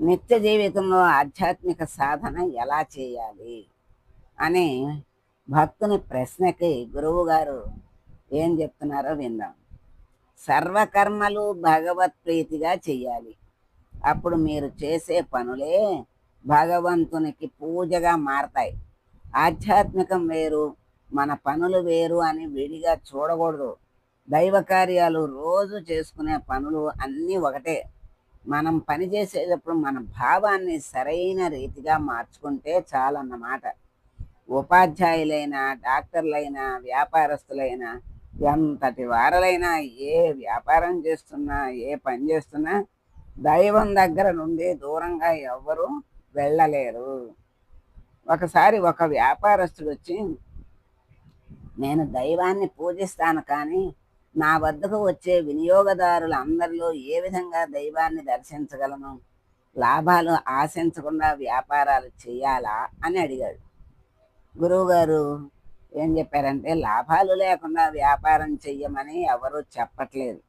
నిత్య జీవితంలో ఆధ్యాత్మిక సాధన ఎలా చేయాలి అని భక్తుని ప్రశ్నకి గురువు గారు ఏం చెప్తున్నారో విందాం. సర్వకర్మలు భగవత్ ప్రీతిగా చెయ్యాలి. అప్పుడు మీరు చేసే పనులే భగవంతునికి పూజగా మారతాయి. ఆధ్యాత్మికం వేరు మన పనులు వేరు అని విడిగా చూడకూడదు. దైవ కార్యాలు రోజు చేసుకునే పనులు అన్నీ ఒకటే. మనం పని చేసేటప్పుడు మన భావాన్ని సరైన రీతిగా మార్చుకుంటే చాలన్నమాట. ఉపాధ్యాయులైనా డాక్టర్లైనా వ్యాపారస్తులైనా ఎంతటి వారలైనా ఏ వ్యాపారం చేస్తున్నా ఏ పని చేస్తున్నా దైవం దగ్గర నుండి దూరంగా ఎవ్వరూ వెళ్ళలేరు. ఒకసారి ఒక వ్యాపారస్తుడు వచ్చి నేను దైవాన్ని పూజిస్తాను కానీ నా వద్దకు వచ్చే వినియోగదారులు అందరిలో ఏ విధంగా దైవాన్ని దర్శించగలను? లాభాలు ఆశించకుండా వ్యాపారాలు చేయాలా? అని అడిగాడు. గురువుగారు ఏం చెప్పారంటే లాభాలు లేకుండా వ్యాపారం చెయ్యమని ఎవరూ చెప్పట్లేదు.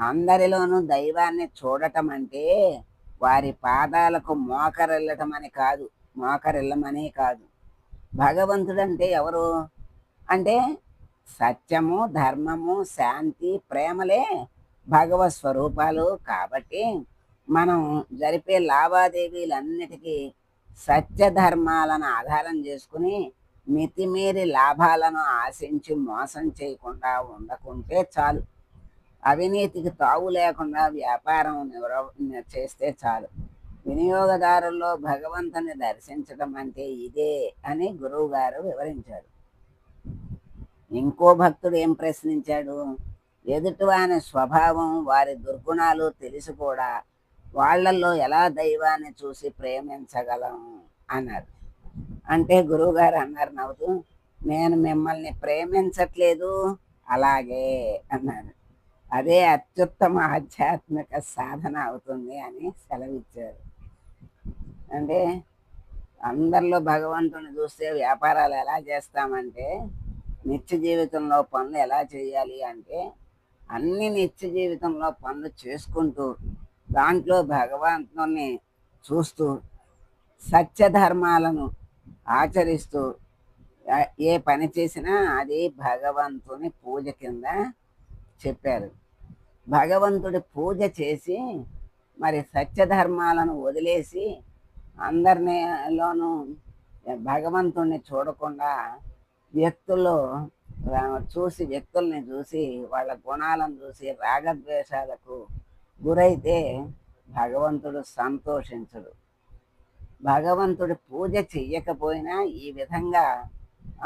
అందరిలోనూ దైవాన్ని చూడటం అంటే వారి పాదాలకు మోకరిల్లటం అని కాదు మోకరిల్లమనే కాదు. భగవంతుడంటే ఎవరు? అంటే సత్యము ధర్మము శాంతి ప్రేమలే భగవత్ స్వరూపాలు కాబట్టి మనం జరిపే లావాదేవీలన్నిటికీ సత్య ధర్మాలను ఆధారం చేసుకుని మితిమీరి లాభాలను ఆశించి మోసం చేయకుండా ఉండకుంటే చాలు. అవినీతికి తావు లేకుండా వ్యాపారం నిర్వ చేస్తే చాలు. వినియోగదారుల్లో భగవంతుని దర్శించడం అంటే ఇదే అని గురువుగారు వివరించారు. ఇంకో భక్తుడు ఏం ప్రశ్నించాడు? ఎదుటివాని స్వభావం వారి దుర్గుణాలు తెలిసి కూడా వాళ్ళల్లో ఎలా దైవాన్ని చూసి ప్రేమించగలం? అన్నారు. అంటే గురువుగారు అన్నారు నవ్వుతూ నేను మిమ్మల్ని ప్రేమించట్లేదు అలాగే అన్నారు. అదే అత్యుత్తమ ఆధ్యాత్మిక సాధన అవుతుంది అని సెలవిచ్చారు. అంటే అందరిలో భగవంతుని చూస్తే వ్యాపారాలు ఎలా చేస్తామంటే నిత్య జీవితంలో పనులు ఎలా చేయాలి అంటే అన్ని నిత్య జీవితంలో పనులు చేసుకుంటూ దాంట్లో భగవంతుని చూస్తూ సత్యధర్మాలను ఆచరిస్తూ ఏ పని చేసినా అది భగవంతుని పూజ కింద చెప్పారు. భగవంతుడి పూజ చేసి మరి సత్యధర్మాలను వదిలేసి అందరిలోనూ భగవంతుణ్ణి చూడకుండా వ్యక్తులు చూసి వ్యక్తుల్ని చూసి వాళ్ళ గుణాలను చూసి రాగద్వేషాలకు గురైతే భగవంతుడు సంతోషించడు. భగవంతుడి పూజ చెయ్యకపోయినా ఈ విధంగా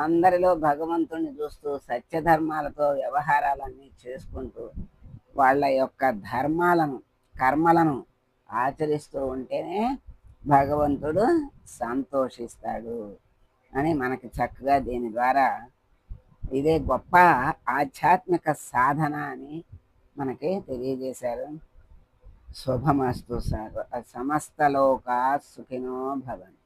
అందరిలో భగవంతుడిని చూస్తూ సత్యధర్మాలతో వ్యవహారాలన్నీ చేసుకుంటూ వాళ్ళ యొక్క ధర్మాలను కర్మలను ఆచరిస్తూ ఉంటేనే భగవంతుడు సంతోషిస్తాడు. అని మనకి చక్కగా దీని ద్వారా ఇదే గొప్ప ఆధ్యాత్మిక సాధన అని మనకి తెలియజేశారు. శుభమస్తు సమస్త సమస్తలోకా సుఖినో భవన్